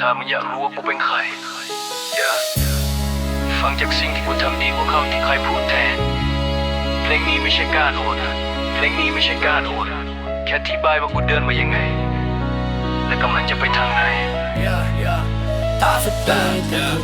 อยากรู้ว่ากูเป็นใครอย่าฟังจากสิ่งที่กูทำดีกว่าคำที่ใครพูดแทน เพลงนี้ไม่ใช่การโอดเพลงนี้ไม่ใช่การโอดแค่ที่บายว่ากูเดินมายังไง และกำลังจะไปทางไหนตาสุดตา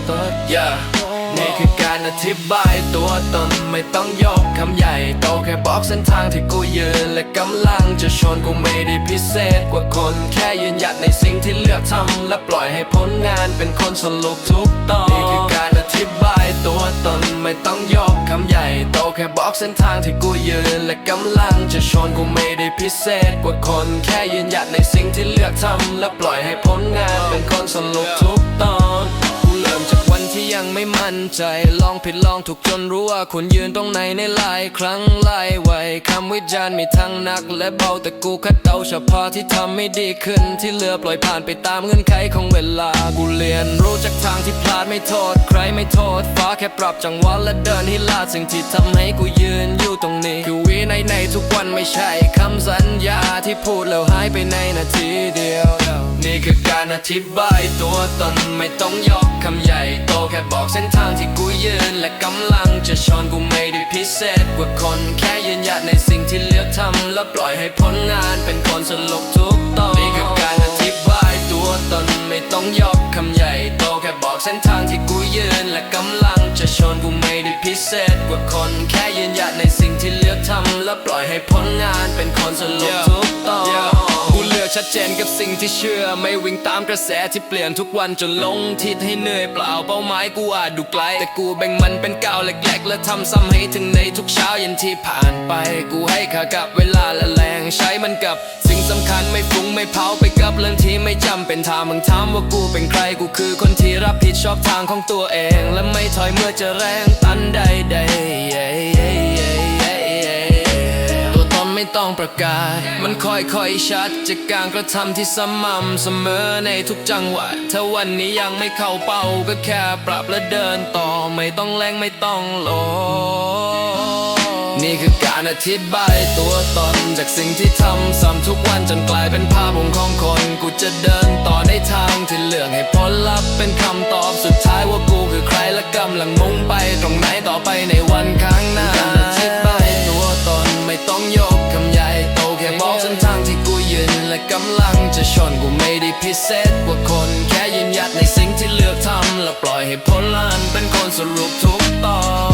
ตัวอย่า นี่คือการอธิบายตัวตนไม่ต้องยกคำใหญ่โตแค่บอกเส้นทางที่กูยืนและกำลังจะชนกูไม่ได้พิเศษกว่าคน แค่ยืนหยัดในสิ่งที่เลือกทำและปล่อยให้ผลงานเป็นคนสรุปทุกตอนนี่คือการอธิบายตัวตนไม่ต้องยกคำใหญ่โตแค่บอกเส้นทางที่กูยืนและกำลังจะชนกูไม่ได้พิเศษกว่าคน แค่ยืนหยัดในสิ่งที่เลือกทำและปล่อยให้ผลงานเป็นคนสรุป มั่นใจลองผิดลองถูกจนรู้ว่าคุณยืนตรงไหนในหลายครั้งหลายวัยคำวิจารณ์มีทั้งหนักและเบาแต่กูคัดเดาเฉพาะที่ทำไม่ดีขึ้นที่เหลือปล่อยผ่านไปตามเงื่อนไขของเวลากูเรียนรู้จากทางที่พลาดไม่โทษ ใครไม่โทษฟ้าแค่ปรับจังหวะและเดินให้ลาดสิ่งที่ทำให้กูยืนอยู่ตรงนี้คือวินัยในทุกวันไม่ใช่คำสัญญาที่พูดแล้วหายไปในนาทีเดียว นี่คือการอธิบายตัวตนไม่ต้องยกคำใหญ่โตแค่บอกเส้นทางที่กูยืนและกำลังจะชนกูไม่ได้พิเศษกว่าคนแค่ยืนหยัดในสิ่งที่เลือกทำและปล่อยให้ผลงานเป็นคนสรุปทุกตอนนี่คือการอธิบายตัวตนไม่ต้องยกคำใหญ่โตแค่บอกเส้นทางที่กูยืนและกำลังจะชนกูไม่ได้พิเศษกว่าคนแค่ยืนหยัดในสิ่งที่เลือกทำและปล่อยให้ผลงานเป็นคนสรุปทุกตอน ชัดเจนกับสิ่งที่เชื่อ ไม่วิ่งตามกระแสที่เปลี่ยนทุกวันจนลงทิศให้เหนื่อยเปล่าเป้าหมายกูอาจดูไกล แต่กูแบ่งมันเป็นก้าวเล็กๆและทำซ้ำให้ถึงในทุกเช้าเย็นที่ผ่านไป กูให้ค่ากับเวลาและแรงใช้มันกับ สิ่งสำคัญไม่ฟุ้งไม่เผาไปกับเรื่องที่ไม่จำเป็นถามมึงถามว่ากูเป็นใครกูคือคนที่รับผิดชอบทางของตัวเอง และไม่ถอยเมื่อจะแรงตันใดๆ ต้องประกาศ มันค่อยๆชัดจากการกระทำที่สม่ำเสมอในทุกจังหวะถ้าวันนี้ยังไม่เข้าเป้าก็แค่ปรับและเดินต่อไม่ต้องแรงไม่ต้องโลนี่คือการอธิบายตัวตน จากสิ่งที่ทำซ้ำทุกวันจนกลายเป็นภาพวงของคน กูจะเดินต่อในทางที่เลือกให้ผลลัพธ์เป็นคำตอบสุดท้ายว่ากูคือใครและกำลังมุ่งไปตรงไหนต่อไปในวันข้างหน้า งจะชนกูไม่ได้พิเศษกว่าคนแค่ยืนหยัดในสิ่งที่เลือกทำและปล่อยให้ผลลันเป็นคนสรุปทุกตอน